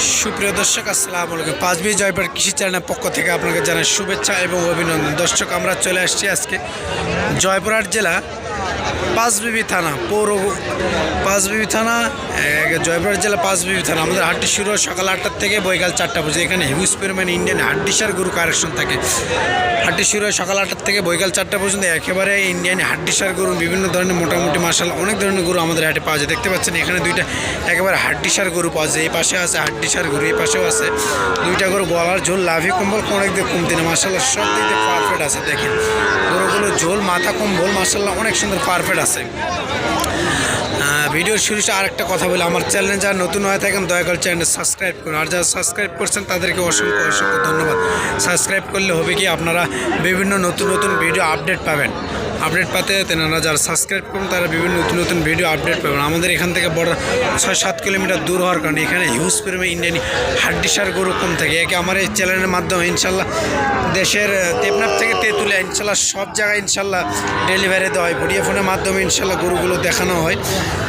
সুপ্রিয় দর্শক, আসসালামু আলাইকুম। পাঁচবি জয়পার কৃষি চ্যানেলের পক্ষ থেকে আপনাকে জানাই শুভেচ্ছা এবং অভিনন্দন। দর্শক, আমরা চলে আসছি আজকে জয়পুরহাট জেলা পাঁচবিবি থানা, পৌর পাঁচবিবি থানা জয়পুর জেলা পাঁচবিবি থানা। আমাদের হাটটি শুরু হয় সকাল আটটার থেকে বৈকাল চারটা পর্যন্ত। এখানে হিউজ পরিমাণ ইন্ডিয়ান হাড্ডিসার গরু কালেকশন থাকে। হাটটি শুরু হয় সকাল আটটার থেকে বৈকাল চারটা পর্যন্ত। একেবারে ইন্ডিয়ান হাড্ডিসার গরু, বিভিন্ন ধরনের মোটামুটি মার্শাল অনেক ধরনের গরু আমাদের হাটে পাওয়া যায়। দেখতে পাচ্ছেন এখানে দুইটা একেবারে হাড্ডিসার গরু পাওয়া যায়। এই পাশে আছে হাড্ডিসার গরু, এই পাশেও আছে দুইটা গরু। গলার ঝোল, লাভি কম্বল কোনো দিক দিয়ে কমতি না। মাসাল্লাহ সব দিক দিয়ে পারফেক্ট আছে, দেখেন। গরুগুলো ঝোল, মাথা কম্বল মাসাল্লাহ অনেক সুন্দর পারফেক্ট আছে। ভিডিও শুরুতে আরেকটা কথা বলি, আমার চ্যানেল যারা নতুন হয়ে থাকেন, দয়া করে চ্যানেল সাবস্ক্রাইব করুন। আর যারা সাবস্ক্রাইব করছেন, তাদেরকে অসংখ্য অসংখ্য ধন্যবাদ। সাবস্ক্রাইব করলে হবে কি আপনারা বিভিন্ন নতুন নতুন ভিডিও আপডেট পাবেন। আপডেট পাতে তেনারা যারা সাবস্ক্রাইব করুন, তারা বিভিন্ন নতুন নতুন ভিডিও আপডেট পাবেন। আমাদের এখান থেকে বড় ছয় সাত কিলোমিটার দূর হওয়ার কারণে এখানে হিউজ পরিমাণে ইন্ডিয়ান হাড্ডিসার গরু কম থাকে। একে আমার এই চ্যানেলের মাধ্যমে ইনশাল্লাহ দেশের দেবনাথ থেকে তেঁতুলে ইনশাল্লাহ সব জায়গায় ইনশাল্লাহ ডেলিভারি দেওয়া হয়। ভিডিও ফোনের মাধ্যমে ইনশাল্লাহ গরুগুলো দেখানো হয়।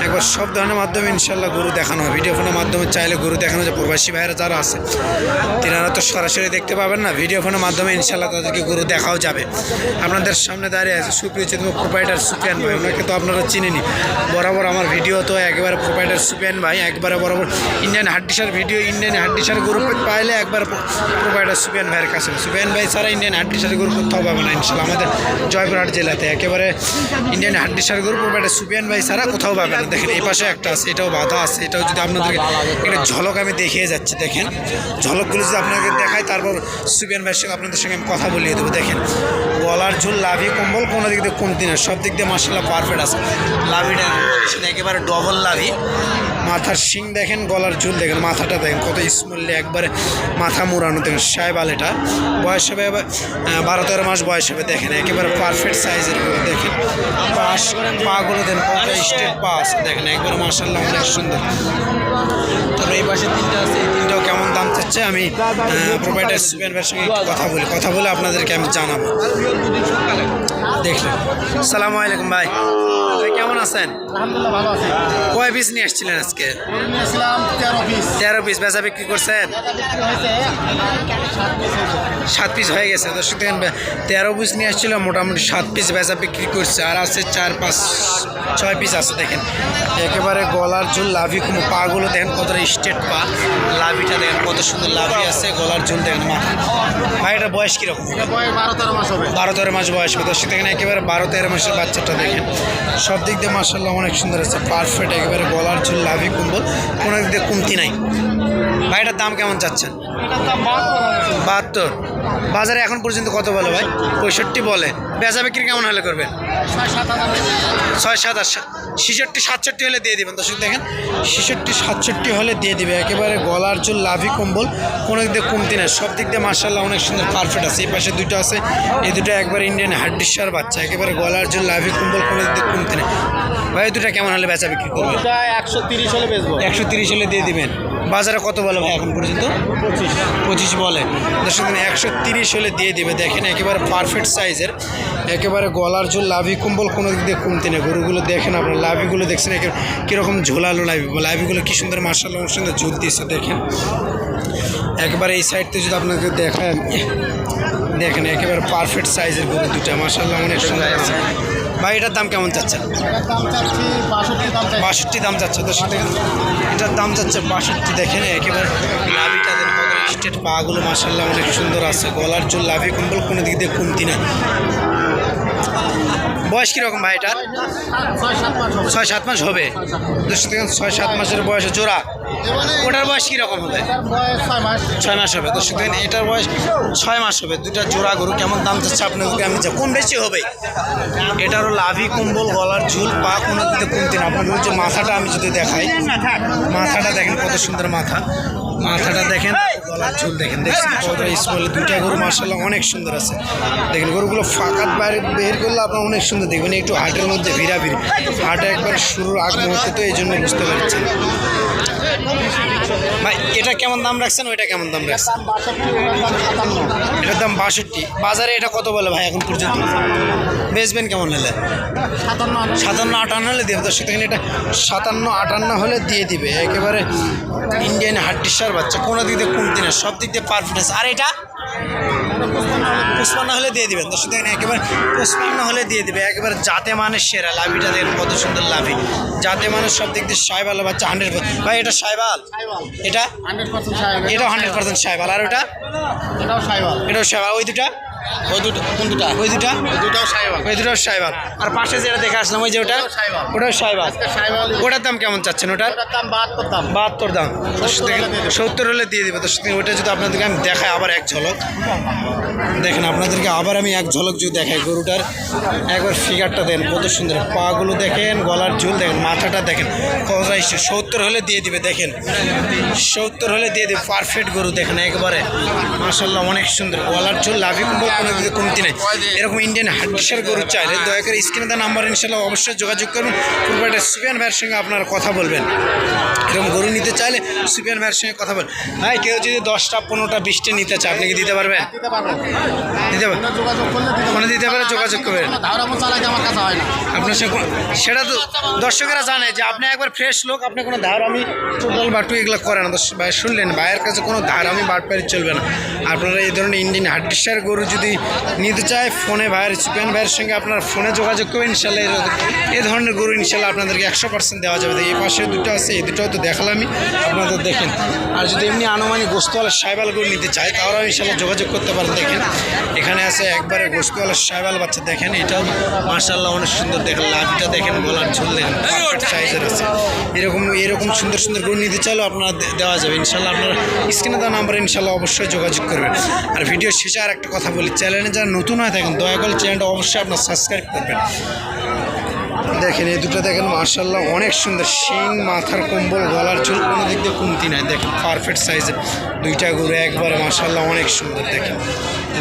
একবার সব ধরনের মাধ্যমে ইনশাল্লাহ গরু দেখানো হয়। ভিডিও ফোনের মাধ্যমে চাইলে গরু দেখানো যায়। প্রবাসী ভাইয়েরা যারা আছে, তেনারা তো সরাসরি দেখতে পাবেন না। ভিডিও ফোনের মাধ্যমে ইনশাল্লাহ তাদেরকে গরু দেখাও যাবে। আপনাদের সামনে দাঁড়িয়ে আছে সুপ্রিয় প্রোপাইটার সুপিয়ান ভাই, ওনাকে তো আপনারা চিনেনি বরাবর আমার ভিডিও তো একেবারে প্রোপাইটার সুপিয়ান ভাই, একবারে বরাবর ইন্ডিয়ান হাড্ডিসার ভিডিও ইন্ডিয়ান হাড্ডিসার গরু পাইলে একবার প্রোপাইটার সুপিয়ান ভাইয়ের কাছে সুপিয়ান ভাই ছাড়া ইন্ডিয়ান হাড্ডিসার গরু কোথাও পাবে না, ইনশাল্লাহ। আমাদের জয়পুরহাট জেলাতে একেবারে ইন্ডিয়ান হাড্ডিসার গরু প্রোপাইটার সুপিয়ান ভাই ছাড়া কোথাও পাবে না। দেখেন, এই পাশে একটা আছে, এটাও বাধা আছে, এটাও যদি আপনাদেরকে একটা ঝলক আমি দেখিয়ে যাচ্ছি, দেখেন। ঝলকগুলো যদি আপনাকে দেখাই, তারপর সুপিয়ান ভাইয়ের সঙ্গে আপনাদের সঙ্গে আমি কথা বলিয়ে দেবো। দেখেন, গলার ঝুল লাভি কম্বল, কোনো দিক দিয়ে কমতি না, সব দিক দিয়ে মার্শাল্লাহ পারফেক্ট আছে। লাভিটা একেবারে ডবল লাভি। মাথার শিং দেখেন, গলার ঝুল দেখেন, মাথাটা দেখেন, কত স্মুথলি একবারে মাথা মুড়ানো দেখেন সাহেবাল এটা। বয়স হবে বারো তেরো মাস বয়স হবে, দেখেন, একেবারে পারফেক্ট সাইজের দেখেন। পাশ পাগুলো দেন স্টেট পা আছে, দেখেন, একবারে মার্শাল্লাহ অনেক সুন্দর। তবে এই পাশে তিনটা আছে চাচ্ছে আমি প্রোভাইডার সুপেন ভাইয়ের সঙ্গে কথা বলি। কথা বলে আপনাদেরকে আমি জানাব। দেখলেন। সালামু আলাইকুম ভাই। ভাই কেমন আছেন? আলহামদুলিল্লাহ ভালো আছি। কয় পিস নিয়ে আসছিলেন আজকে? তেরো পিস বেচা বিক্রি করছেন? সাত পিস হয়ে গেছে। দর্শক দেখেন তেরো পিস নিয়ে আসছিল মোটামুটি সাত পিস বেচা বিক্রি করছে। আর আছে চার পাঁচ ছয় পিস আছে দেখেন। একেবারে গলার ঝুল লাভি কোনো পাগুলো দেখেন কতটা স্টেট পা। লাভিটা দেখেন কত সুন্দর লাভি আছে গলার ঝুল দেখেন মাথা। ভাই এটা বয়স কীরকম? বারো তেরো মাস হবে। বারো তেরো মাস বয়স হবে দর্শক দেখেন একেবারে বারো তেরো মাসের বাচ্চাটা দেখেন। সব দিক দিয়ে মার্শাল্লাহ অনেক সুন্দর আছে পারফেক্ট একেবারে গলার চুল লাভি কুম্বল কোনো দিক দিয়ে কমতি নাই। ভাইটার দাম কেমন চাচ্ছেন? বাহাত্তর বাজারে এখন পর্যন্ত কত বলে ভাই? পঁয়ষট্টি বলে। বেচা বিক্রি কেমন হলে করবেন? ছয় সাত হাজার ছয় সাত আর ছিষট্টি, সাতষট্টি হলে দিয়ে দেবেন, দর্শক দেখেন। ছিষট্টি, সাতষট্টি হলে দিয়ে দেবে। একেবারে গলার চুল লাভি কম্বল, কোনো দিক কমতি না সব দিক দিয়ে মার্শাল্লাহ অনেক সুন্দর পারফেক্ট আছে। এই পাশে দুটো আছে, এই দুটো একবার ইন্ডিয়ান হাড্ডিসার বাচ্চা। একেবারে গলার চুল লাভি কম্বল, কোনো দিক দিয়ে কমতি না ভাই দুটা কেমন হলে বেচা বিক্রি করবে এটা একশো তিরিশ হলে বেচবো। একশো তিরিশ হলে দিয়ে দিবেন। বাজারে কত বলে ভাই এখন পর্যন্ত? পঁচিশ। পঁচিশ বলে। দর্শক একশো তিরিশ হলে দিয়ে দিবে। দেখেন একেবারে পারফেক্ট সাইজের একেবারে গলার ঝোল লাভি কম্বল কোনো দিক দিয়ে কমতে নেই। গরুগুলো দেখেন আপনার লাভিগুলো দেখছেন একে কীরকম ঝোলালো লাভি। লাভিগুলো কী সুন্দর মার্শাল অনেক সুন্দর ঝুল দিয়েছে দেখেন। একবারে এই সাইডতে যদি আপনাকে দেখান দেখেন একেবারে পারফেক্ট সাইজের গরু দুটা মার্শাল্লাহ অনেক সুন্দর। আছে ভাই এটার দাম কেমন দাম বাষট্টি দাম যাচ্ছে দর্শক দেখেন এটার দাম যাচ্ছে বাষট্টি দেখেন একেবারে লাভিটা স্টেট পাগুলো মাসাল্লাহ অনেক সুন্দর আছে। গলার চুল লাভি কম্বল কোনো দিক দিয়ে কমতি না। বয়স কীরকম ভাই এটার? ছয় সাত মাস হবে। ছয় সাত মাস মাসের বয়সে জোড়া? ওটার বয়স কীরকম হবে? ছয় মাস। হবে। দর্শক দেখেন এটার বয়স ছয় মাস হবে। দুটা জোড়া গরু কেমন দাম যাচ্ছে আপনাদেরকে আমি যা- কম বেশি হবে? এটারও লাভি কম্বল গলার ঝুল পা কোনো দিতে কমতি না। আপনাদের হচ্ছে মাথাটা আমি যদি দেখাই মাথাটা দেখেন কত সুন্দর মাথা। মাথাটা দেখেন গলার ঝুল দেখেন। দেখছেন কতটা স্মল দুইটা গরু মার্শাল্লাহ অনেক সুন্দর আছে। দেখেন গরুগুলো ফাঁকাত বাইরে বের করলে আপনার অনেক সুন্দর দেখবেন। একটু হাটের মধ্যে ভিড়া ভিড় হাটে একবার শুরুর আগ মুহূর্তে তো এই জন্য বুঝতে পারছেন। ভাই এটা কেমন দাম রাখছেন ওইটা কেমন দাম রাখছেন? এটার দাম বাষট্টি বাজারে এটা কত বলে ভাই এখন পর্যন্ত? বেচবেন কেমন হলে? সাতান্ন সাতান্ন আটান্ন হলে দেবে। দর্শক দেখেন এটা সাতান্ন আটান্ন হলে দিয়ে দিবে। একেবারে ইন্ডিয়ান হাড্ডিসার বাচ্চা। কোনো দিক দিয়ে কোন দিনের সব দিক দিয়ে পারফরমেন্স আর এটা? পুষ্পান্ন হলে দিয়ে দিবেন। দর্শক দেখেন একেবারে পুষ্পান্ন হলে দিয়ে দিবে। একেবারে জাতে মানের সেরা লাভিটা দেখেন কত সুন্দর লাভি। জাতে মানের সব দিক দিয়ে সাইবাল বাচ্চা হান্ড্রেড ভাই এটা সাইবাল এটা? হান্ড্রেড পার্সেন্ট এটাও হান্ড্রেড পার্সেন্ট সাইবাল আর ওটা? এটাও সাহেবাল। এটাও সাইবাল ওই দুটা? ওই দুটো কোন দুটা? ওই দুটা দুটাও সাহেবাল ওই দুটাও সাইবাল আর পাশে যেটা দেখে আসলাম ওই যে ওটা? ওটাও সাইবাল। ওটার দাম কেমন চাচ্ছেন ওটার? ওটার দাম বাহাত্তর দাম। বাহাত্তর দাম। দর্শক হলে দিয়ে দেবে। সত্তর হলে দিয়ে ওটা যদি আপনাদেরকে আমি দেখাই আবার এক ঝলক। দেখেন আপনাদেরকে আবার আমি এক ঝলক যদি দেখাই গরুটার। একবার ফিগারটা দেন কত সুন্দর। পাগুলো দেখেন গলার ঝুল দেখেন মাথাটা দেখেন। সত্তর হলে দিয়ে দিবে দেখেন। সত্তর হলে দিয়ে দিবে। পারফেক্ট গরু দেখেন একবারে। মাসাল্লাহ অনেক সুন্দর। গলার ঝুল লাভি কুম্ভ কোনো দিকে কমতি নেই। এরকম ইন্ডিয়ান হাড্ডিসার গরু চাইলে দয়া করে স্ক্রিনে দেওয়া নাম্বার ইনশাল্লাহ অবশ্যই যোগাযোগ করুন। পূর্বাটা সুপিয়ান ভাইয়ের সঙ্গে আপনারা কথা বলবেন। এরকম গরু নিতে চাইলে সুপিয়ান ভাইয়ের সঙ্গে কথা বল ভাই কেউ যদি দশটা পনেরোটা বিশটা নিতে চায় আপনি কি দিতে পারবেন? দিতে পারব। দিতে পারবেন? দিতে পারে, যোগাযোগ করবেন। হয় আপনার সঙ্গে সেটা তো দর্শকেরা জানে যে আপনি একবার ফ্রেশ লোক আপনি কোনো ধার আমি টোটাল বাটু এগুলো করে না। ভাই শুনলেন ভাইয়ের কাছে কোনো ধার আমি বাটপারি চলবে না। আপনারা এই ধরনের ইন্ডিয়ান হাড্ডিসার গরু যদি নিতে চায়, ফোনে ভাইয়ের সুপিয়ান ভাইয়ের সঙ্গে আপনার ফোনে যোগাযোগ করবেন ইনশাল্লাহ এই ধরনের গরু ইনশাল্লাহ আপনাদেরকে একশো পার্সেন্ট দেওয়া যাবে। এই পাশে দুটো আছে, এই দুটোও তো দেখালামই আপনাদের দেখেন। আর যদি এমনি আনুমানিক গোস্তওয়ালা সাইবাল গরু নিতে চায় তাহলেও ইনশাল্লাহ যোগাযোগ করতে পারেন, দেখেন। এখানে আছে একবারে গোস্তওয়ালা সাইবাল বাচ্চা, দেখেন, এটাও মার্শাল্লাহ অনেক সুন্দর দেখেন লাভটা দেখেন, গলার ঝুল দেখেন সাইজের আছে। এরকম এরকম সুন্দর সুন্দর গরু নিতে চাইলেও আপনারা দেওয়া যাবে ইনশাল্লাহ আপনারা স্ক্রিনে দেওয়া নাম্বারে ইনশাল্লাহ অবশ্যই যোগাযোগ করবেন। আর ভিডিও শেষে আর একটা কথা বলি চ্যানেলে যারা নতুন হয়ে থাকেন, দয়া করে চ্যানেলটা অবশ্যই আপনার সাবস্ক্রাইব করবেন। দেখেন, এই দুটো দেখেন মার্শাল্লাহ অনেক সুন্দর শিং, মাথার কম্বল, গলার চুল কোনো দিক দিয়ে কমতি নাই। দেখেন পারফেক্ট সাইজের দুইটা গরু, একবারে মার্শাল্লাহ অনেক সুন্দর দেখেন।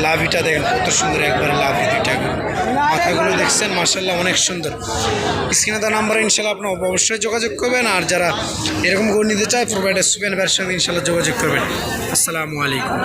লাভিটা দেখেন, কত সুন্দর, একবারে লাভি দুইটা গরু। মাথাগুলো দেখছেন মার্শাল্লাহ অনেক সুন্দর। স্ক্রিনে দেওয়া নাম্বারে ইনশাল্লাহ আপনার অবশ্যই যোগাযোগ করবেন, আর যারা এরকম গরু নিতে চায় প্রোভাইডার সুপেন ভাইয়ের সঙ্গে ইনশাল্লাহ যোগাযোগ করবেন। আসসালামু আলাইকুম।